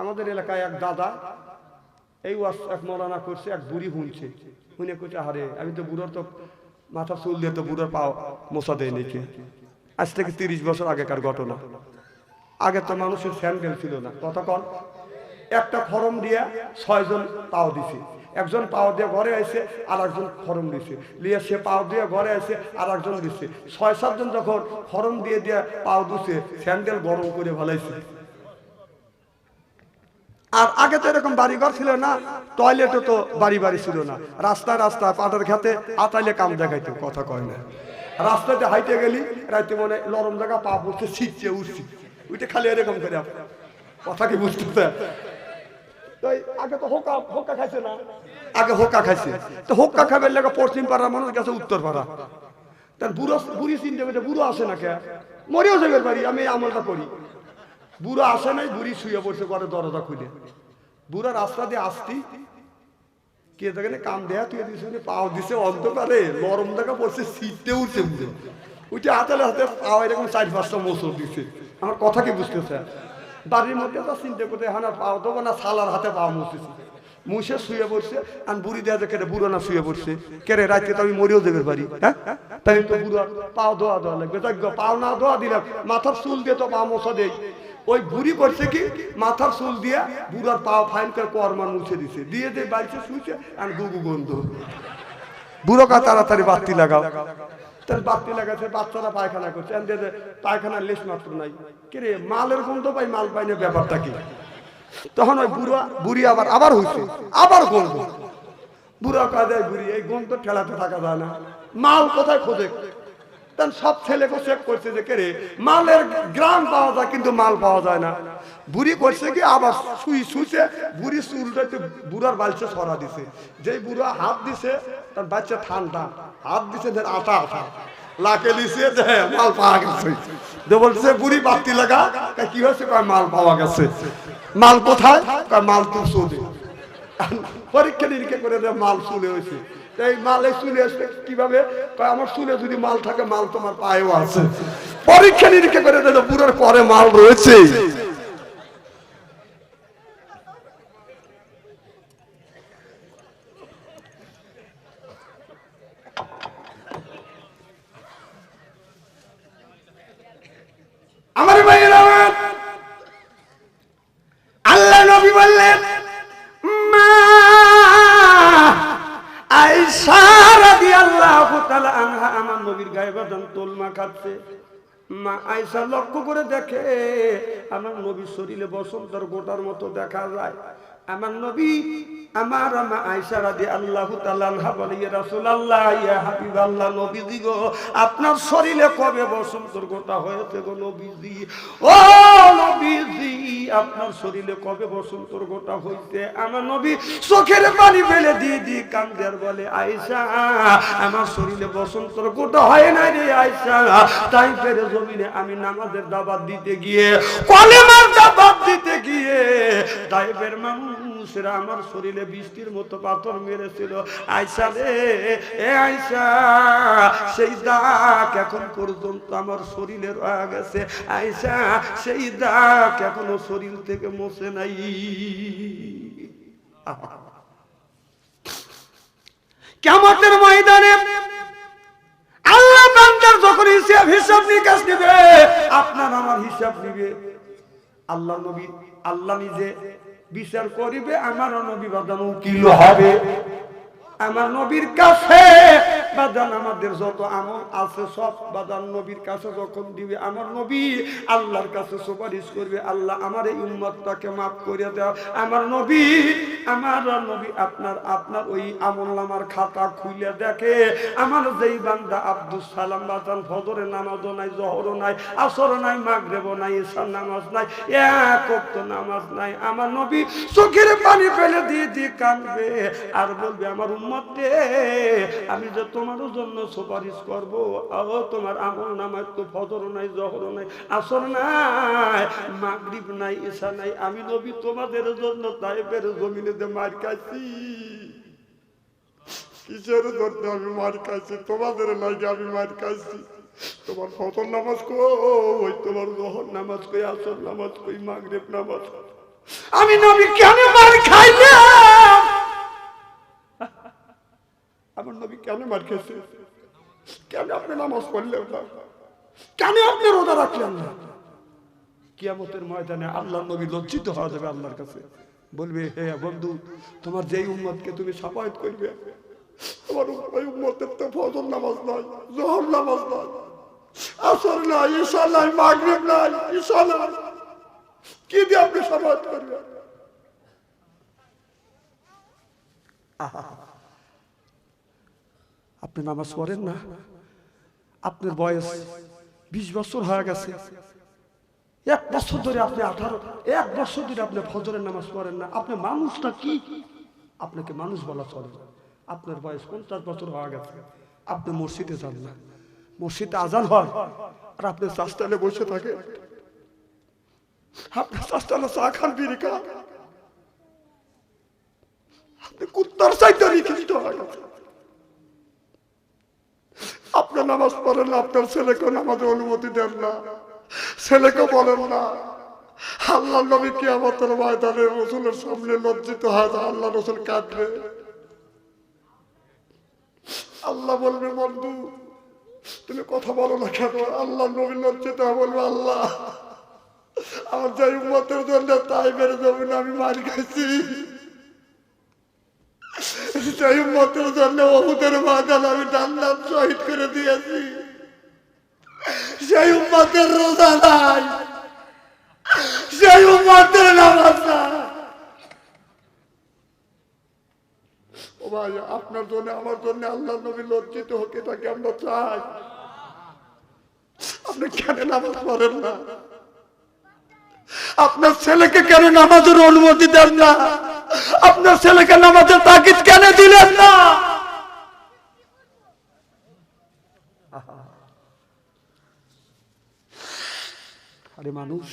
আমাদের এলাকায় এক দাদা, এই ওয়াজ এক মৌলানা করছে, এক বুড়ি শুনছে। শুনে করছে আরে আমি তো বুড়োর তো মাথা চুল দিয়ে তো বুড়োর পাও মশা দেয় নাকি আজ থেকে তিরিশ বছর আগেকার ঘটনা। আগে তো মানুষের স্যান্ডেল ছিল না। ততক্ষণ একটা খরম দিয়ে ছয়জন পাও দিছে। একজন পাও দিয়ে ঘরে আসে আর একজন খরম দিছে। লিয়ে সে পাও দিয়ে ঘরে আসে আর একজন দিছে। ছয় সাতজন যখন খরম দিয়ে দিয়ে পাও দিছে, স্যান্ডেল গরম করে ভালাইছে আর আগে তো এরকম বাড়িঘর ছিল না টয়লেটও তো বাড়ি বাড়ি ছিল না। রাস্তা রাস্তা, পাটার খেতে আতাইলে কাম দেখাইতো, কথা কয় না। রাস্তাতে হাইটে গেলি, রাইতে মনে নরম জায়গা, পা পড়ছে ছিটছে উঠছি উঠে খালি এরকম করে কথা কি বুঝতে আগে তো হোকা হোকা খাইছে না? আগে হোকা খাইছে। তো হোক্কা খাবার লাগে পশ্চিম পাড়ার মানুষ গেছে উত্তর পাড়া। তার বুড়ো, বুড়ি চিনতে বুড়ো আসে না কে? মরেও যাবে পারি, আমি আমলটা করি। বুড়ো আসে নাই, বুড়ি শুয়ে পড়ছে ঘরে দরজা খুলে। বুড়া রাস্তা দিয়ে আসতি। কে দেখে কাম দেয়া তুই দিছে পাও দিছে, অন্ধকারে নরম দেখা পড়ছে সিটতে উঠছে বুঝে উঠে হাতালে হাতে পাও এরকম চার পাঁচটা মোসর দিছে। আমার কথা কি বুঝতেছে? বাড়ির মধ্যে তো চিন্তা করতে হানা পাও দেবো না সালার হাতে পাও মুছেছি। মুছে শুয়ে পড়ছে, আর বুড়ি দেয়া দেখে বুড়ো না শুয়ে পড়ছে, কেরে রাতে তো আমি মরিও দেবে পারি হ্যাঁ? তাই তো বুড়ো পাও দোয়া দেওয়া লাগবে। পাও না দোয়া দিলাম, মাথার চুল দিয়ে তো পা মোছা দেই। ওই বুড়ি করছে কি, মাথার চুল দিয়ে বুড়ার পাও ফাইন করে কর্মান মুছে দিছে। দিয়ে দিয়ে বাড়িতে শুয়েছে আর গুগু গন্ধ। বুড়ো কা তাড়াতাড়ি বাতি লাগাও। তার বাতি লাগাচ্ছে বাচ্চারা পায়খানা করছে। পায়খানার লেশ মাত্র নাই। কে রে, মালের গন্ধ পাই, মাল পাই না ব্যাপারটা কি? তখন ওই বুড়া, বুড়ি আবার আবার হইছে, আবার গন্ধ। বুড়া কাজে বুড়ি, এই গন্ধ ঠেলাতে থাকা যায় না। মাল কোথায় খোঁজে? তখন সব ছেলেকে চেক করছে যে কেরে মালের গ্রাম পাওয়া যায়, কিন্তু মাল পাওয়া যায় না। বুড়ি করছে কি, আবার শুই শুইছে, বুড়ি চুলটা একটু বুড়ার বালছে সরা দিছে। যেই বুড়া হাত দিছে, তার বাচ্চা ঠান্ডা। হাত দিছে যে আটা আটা। লাকে দিছে, যে মাল পাওয়া গেছে। যে বলছে, বুড়ি বাতি লাগা। কি হয়েছে? কয়, মাল পাওয়া গেছে। মাল কোথায়? কয়, মাল তো চলে। পরীক্ষা নিরীক্ষা করে মাল চুলে হয়েছে। এই মালে চুলে আসবে কীভাবে? আমার চুলে যদি মাল থাকে, মাল তোমার পায়েও আছে। পরীক্ষা নিরীক্ষা করে দিল পুরোর পরে মাল রয়েছে। মা আয়েশা লক্ষ্য করে দেখে আমার নবীর শরীরে বসন্তর গোটার মতো দেখা যায়। আমার নবী, আমার মা আয়েশা রাদিয়াল্লাহু তাআলা আনহা বলে, ইয়া রাসূলুল্লাহ, ইয়া হাবিবাল্লাহ, নবীজি গো, আপনার শরীরে কবে বসন্তের গোটা হয়েছে গো নবীজি? ও নবীজি, আপনার শরীরে কবে বসন্তর গোটা হইতে আমার নবী চোখের পানি ফেলে দিয়ে দিয়ে কান্দের বলে আয়সা আমার শরীরে বসন্তর গোটা হয় না রে আয়সা তাই ফেরে জমিনে আমি নামাজের দাবাত দিতে গিয়ে কলেমার দাবাত দিতে গিয়ে তাই ফের মানুষেরা আমার শরীরে বৃষ্টির মতো পাথর মেরেছিল। আয়সা রে, এ আয়সা, সেই দাগ এখন পর্যন্ত আমার শরীরে রয়ে গেছে। আয়সা, সেই দাগ এখনও শরীর থেকে মোছে নাই। কেমতের ময়দানে আল্লাহ বান্দার যখন হিসাব হিসাব নিকাশ নেবে, আপনার আমার হিসাব নিবে। আল্লাহ নবী আল্লাহ নিজে বিচার করিবে আমার নবী বাদান উকিল হবে। আমার নবীর কাছে বাদান আমাদের যত আমল আছে, সব বাদান নবীর কাছে যখন দিবে, আমার নবী আল্লাহর কাছে সুপারিশ করবে, আল্লাহ আমার এই উম্মতটাকে মাফ করে দাও। আমার নবী আমার নবী, আপনার আপনার ওই আমল নামার খাতা খুলে দেখে, আমার যেই বান্দা আব্দুল সালাম বাদান, ফজরে নামাজও নাই, জহরও নাই আসর নাই, মাগরেবও নাই, ঈশার নামাজ নাই, এক নামাজ নাই। আমার নবী চোখের পানি ফেলে দিয়ে দিয়ে কাঁদবে, আর বলবে, আমার উম্মতে আমি যে তোমার জন্য সুপারিশ করব। আও তোমার আমল নামাজ তো ফজর নাই, জহর নাই, আসর নাই, মাগরিব নাই, ঈশা নাই। আমি নবী তোমাদের জন্য তাইফের জমিনেতে মার খাইছি। কিসের জন্য আমি মার খাইছি? তোমাদের লাগে আমি মার খাইছি। তোমার ফজর নামাজ কই? তোমার জহর নামাজ কই, আসর নামাজ কই, মাগরিব নামাজ আমি নবী কেন মার খাইলাম? আমার নবী কেন মার খেয়েছে? কেন আপনি নামাজ পড়লেন না? কেন আপনি রোজা রাখলেন না? কিয়ামতের ময়দানে আল্লাহ নবী লজ্জিত হওয়া যাবে আল্লাহর কাছে। বলবে, হে বন্ধু, তোমার যেই উম্মতকে তুমি সাফায়াত করবে, তোমার ওই উম্মতের তো ফজর নামাজ নাই, জোহর নামাজ নাই, আসর নাই, ঈশা নাই, মাগরিব নাই, ঈশা নাই। কি দিয়ে আপনি সাফায়াত করবেন? আপনি নামাজ পড়েন না। আপনার বয়স বিশ বছর হয়ে গেছে। এক বছর ধরে আপনি আঠারো, এক বছর ধরে আপনি ফজরের নামাজ পড়েন না। আপনি মানুষটা কি? আপনাকে মানুষ বলা চলে আপনার বয়স পঞ্চাশ বছর হয়ে গেছে। আপনি মসজিদে যান না। মসজিদে আজান হয় আর আপনি চাষটালে বসে থাকে। আপনার চাষটালে চা খান, বিড়ি খান। আপনি কুত্তার চাইতে নিকৃষ্ট হয়ে গেছে আপনার নামাজ পড়েন আপনার ছেলেকে নামাজের অনুমতি দেন না। ছেলেকে বলেন না, আল্লাহ নবী কি আমাদের ময়দানে রসুলের সামনে লজ্জিত হয় আল্লাহ রসুল কাঁদবে। আল্লাহ বলবে, বন্ধু, তুমি কথা বলো না কেন? আল্লাহ নবী লজ্জিত বলবে, আল্লাহ, আমার যাই উম্মতের জন্য তাই বেড়ে যাবে না, আমি মারি খাইছি। সেই উম্মতের জন্য বহুদের ময়দান আমি জান্নাত শহীদ করে দিয়েছি। সেই উম্মতের রোজা নাই। সেই উম্মতের নামাজ ভাই, আপনার জন্য, আমার জন্য আল্লাহ নবী লজ্জিত হোক এটাকে আমরা চাই? আপনি কেন নামাজ পড়েন না? আপনার ছেলেকে কেন নামাজের অনুমতি দেন না? আপনার ছেলেকে নামাজের তাকিদ কেন দিলেন না? আরে মানুষ।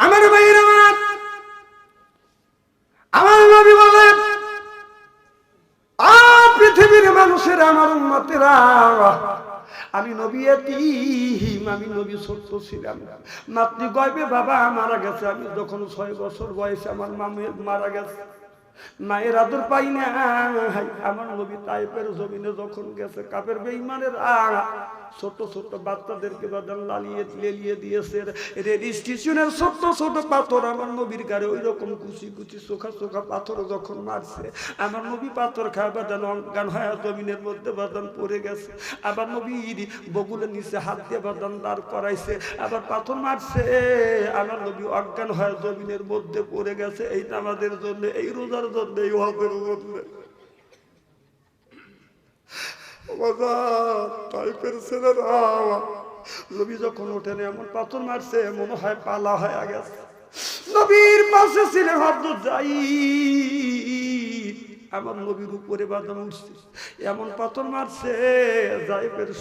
আমার ভাইয়ের আমার। আমার নবী বলেন পৃথিবীর মানুষের, আমার উন্মতেরা আমি নবী এতিম, আমি নবী ছোট্ট ছিলাম। নাতনি গয়বে বাবা, মারা গেছে। আমি যখন ছয় বছর বয়সে আমার মামে মারা গেছে। মায়ের আদর পাই না আমার নবী তাইপের জমিনে যখন গেছে, কাপের বেইমানের ছোট ছোট বাচ্চাদেরকে বাদান লালিয়ে লেলিয়ে দিয়েছে রেল স্টেশনের ছোট ছোট পাথর আমার নবীর গাড়ি ওই রকম কুচি কুচি চোখা চোখা পাথর যখন মারছে, আমার নবী পাথর খায় বাদান অজ্ঞান হয় জমিনের মধ্যে বাদান পড়ে গেছে। আবার নবীর বগুলের নিচে হাত দিয়ে বাদান দাঁড় করাইছে, আবার পাথর মারছে। আমার নবী অজ্ঞান হয় জমিনের মধ্যে পড়ে গেছে এই নামাজের জন্য, এই রোজার জন্য, এই হকের জন্য। যখন এমন পাথর মারছে, মনে হয় পালা পাশে যাই আমার উপরে উঠছে, এমন পাথর মারছে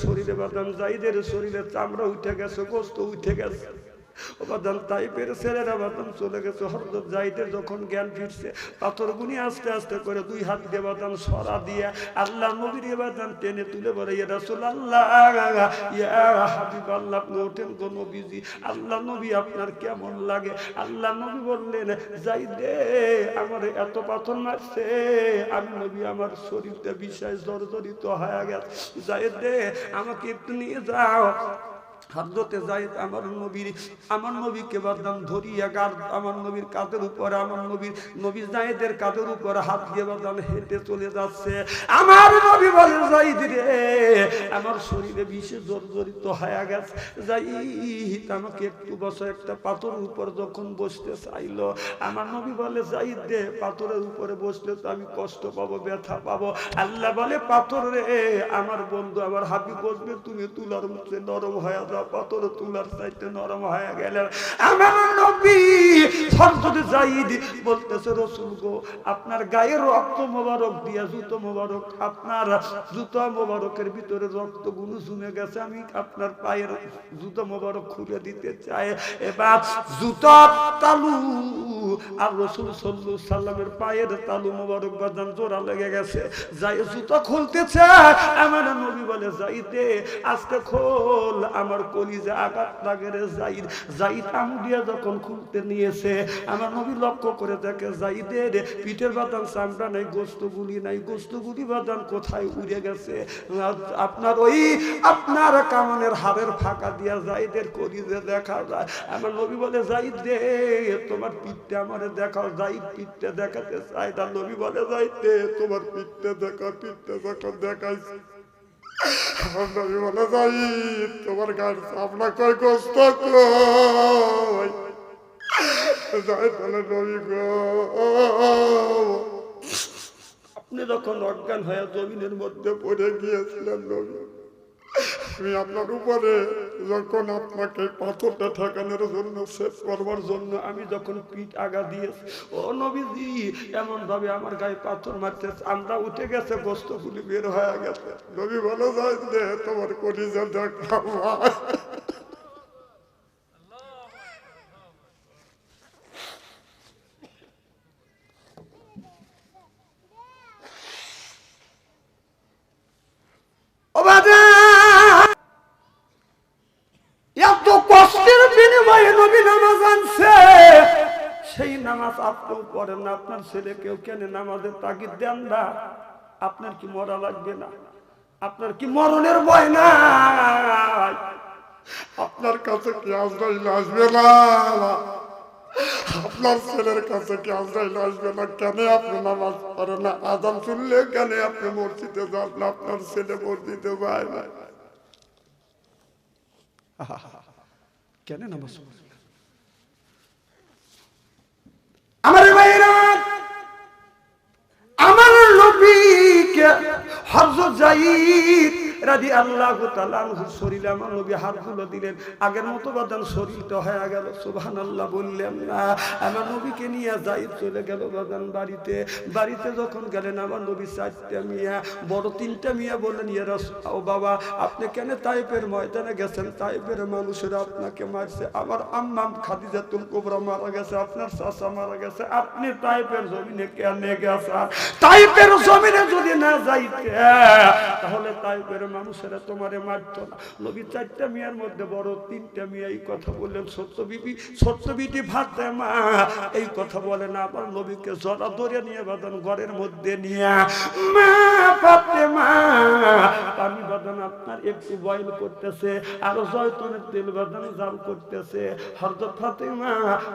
শরীরে বাদাম, জাইদের শরীরে চামড়া উঠে গেছে, গোস্ত উঠে গেছে। তাইপের ছেলেরা চলে গেছে। জাইদের যখন জ্ঞান ফিরছে, পাথর গুনি আস্তে আস্তে করে দুই হাত দিয়ে সরা দিয়ে আল্লাহ নবীর টেনে তুলে আল্লাহ আল্লাহ গো নবীজি। আল্লাহ নবী আপনার কেমন লাগে? আল্লাহ নবী বললেন, যাই দে, আমার এত পাথর মারছে, আমি নবী, আমার শরীরটা বিষয় জর্জরিত হয়ে গেছে। যাই দে, আমাকে একটু নিয়ে যাও। হাজরতে যাইদ আমার নবীর, আমার নবীকে বাদাম ধরিয়া গার, আমার নবীর কাঁধের উপরে, আমার নবীর, নবী জাইদের কাঁধের উপরে হাত দিয়ে বাদাম হেঁটে চলে যাচ্ছে। আমার নবী বলে যাইদ রে, আমার শরীরে বিষে জর্জরিত হয়ে গেছে। যাইদ আমাকে একটু বসে, একটা পাথরের উপর যখন বসতে চাইলো, আমার নবী বলে যাইদ রে, পাথরের উপরে বসলে তো আমি কষ্ট পাবো, ব্যথা পাবো। আল্লাহ বলে, পাথর রে, আমার বন্ধু আমার হাবি বসবে, তুমি তুলার মুখে নরম হয়ে যাও। পাথর চাইতে নরম হয়ে গেলেন। আমার নবী সরসদে জাইদ বলতেছে, রসুল গো, আপনার গায়ের রক্ত মোবারক দিয়া জুতো মোবারক, আপনার জুতো মোবারকের ভিতরে রক্তগুলো জমে গেছে, আমি আপনার পায়ের জুতো মোবারক খুলে দিতে চাই। এবার জুতো তালু আর রসুল সল্লু সাল্লামের পায়ের তালু মোবারক বাদান জোড়া লেগে গেছে। যাই জুতো খুলতেছে, আমার নবী বলে যাইতে আজকে খোল, আমার কলিজে আঘাত লাগে রে, যাইদ। যাইদ আমুডিয়া যখন খুলতে নিয়েছে, আমার নবী লক্ষ্য করে দেখে যাইদের পিঠের বাদান চামড়া নাই গোস্ত গুলি নাই গোস্ত গুলি বাদান কোথায় উড়ে গেছে? আপনার ওই আপনার কামনের হাড়ের ফাঁকা দিয়া যাইদের কলিজে দেখা যায়। আমার নবী বলে যাই দে তোমার পিঠটা আমারে দেখাও যাইদ পিঠটা দেখাতে চাই তার নবী বলে যাইতে তোমার পিঠটা দেখা পিঠটা দেখা যাই, তোমার যাই আপনি যখন অজ্ঞান হয়ে জমিনের মধ্যে পড়ে গিয়েছিলেন নবী আমি আপনার উপরে যখন আপনাকে পাথরটা ঠেকানোর জন্য শেষ করবার জন্য আমি যখন পিঠ আগা দিয়েছি, ও নবীজি এমন ভাবে আমার গায়ে পাথর মারতে আমরা উঠে গেছে বস্তুগুলি বের হয়ে গেছে। নবী ভালো যায় তোমার কলিজা দেখা ও বাবা এত কষ্টের বিনিময়ে নবী নামাজ আনছে। সেই নামাজ আপনিও পড়েন না, আপনার ছেলেকেও কেন নামাজের তাগিদ দেন না? আপনার কি মরা লাগবে না? আপনার কি মরণের ভয় না আপনার কাছে কি আজরাইল আসবে না? আপনার ছেলের কাছে কি আজরাইল আসবে না? কেন আপনি নামাজ পড়েন না? আজান শুনলে কেন আপনি মসজিদে যান না? আপনার ছেলে মসজিদে যায় না। কেন নামাজ পড়ে না? আমার ভাইরা আমার নবীকে হযরত যায়েদ তাআলা আনহু শরীরে আমার নবী হাতগুলো দিলেন। আগের মতো বাদান শরীরটা হয়ে গেল। সুবহানাল্লাহ বললেন, না, আমার নবীকে নিয়ে যায়েদ চলে গেল বাদান বাড়িতে। বাড়িতে যখন গেলেন আমার নবী চারটা মিয়া, বড় তিনটা মিয়া বললেন, ইয়া ও বাবা, আপনি কেন তাইপের ময়দানে গেছেন? তাইপের মানুষেরা আপনাকে মারছে। আমার আম্মাম খাদিজাতুল কুবরা মারা গেছে, আপনার চাচা মারা গেছে। আপনি তাইপের জমিনে কেন গেছেন? তাইপের জমিনে যদি না যাইতে, তাহলে তাইপের মানুষেরা তোমারে মারতো না। নবী চারটা মিয়ার মধ্যে বড়, তিনটা মেয়ে এই কথা বললেন, সত্য বিবি, সত্য বিটি ভাতে মা। এই কথা বলে না, আবার নবীকে জড়া ধরে নিয়ে বাদন ঘরের মধ্যে নিয়ে, মা ফাতে মা। পানি বাদন আপনার একটু বয়ল করতেছে, আর জয়তনের তেল বাদন জাল করতেছে। হরদত ফাতেমা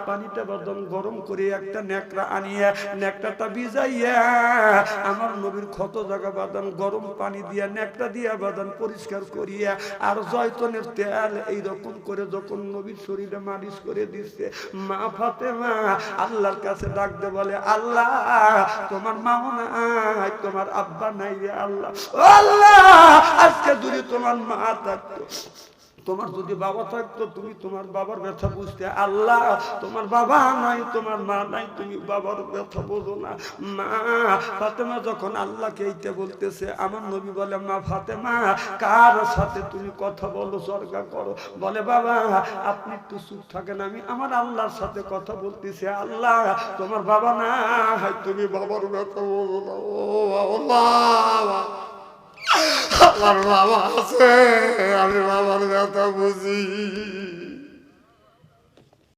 পানিটা বাদন গরম করে একটা নেকড়া আনিয়ে নেকড়াটা ভিজাইয়া, আমার নবীর ক্ষত জায়গা বাদান গরম পানি দিয়া নেকড়া দিয়া বাদান পরিষ্কার করিয়া আর জয়তনের তেল এইরকম করে যখন নবীর শরীরে মালিশ করে দিচ্ছে মা ফাতে মা আল্লাহর কাছে ডাকতে বলে, আল্লাহ, তোমার মাও নাই, তোমার আব্বা নাই আল্লাহ। আল্লাহ, আজকে দূরে তোমার মা থাকতো তোমার যদি বাবা থাকতো, তুমি তোমার বাবার ব্যথা বুঝতে। আল্লাহ, তোমার বাবা নাই, তোমার মা নাই, তুমি বাবার ব্যথা বোঝো না। মা, ফাতেমা যখন আল্লাহকে এইটা বলতেছে, আমার নবী বলে, মা ফাতেমা, কার সাথে তুমি কথা বলো সরকার করো? বলে, বাবা, আপনি একটু চুপ থাকেন, আমি আমার আল্লাহর সাথে কথা বলতেছি। আল্লাহ, তোমার বাবা না তুমি বাবার ব্যথা বোঝো না। ও আল্লাহ আমার বাবা আছে আমি বাবার ব্যথা বুঝি।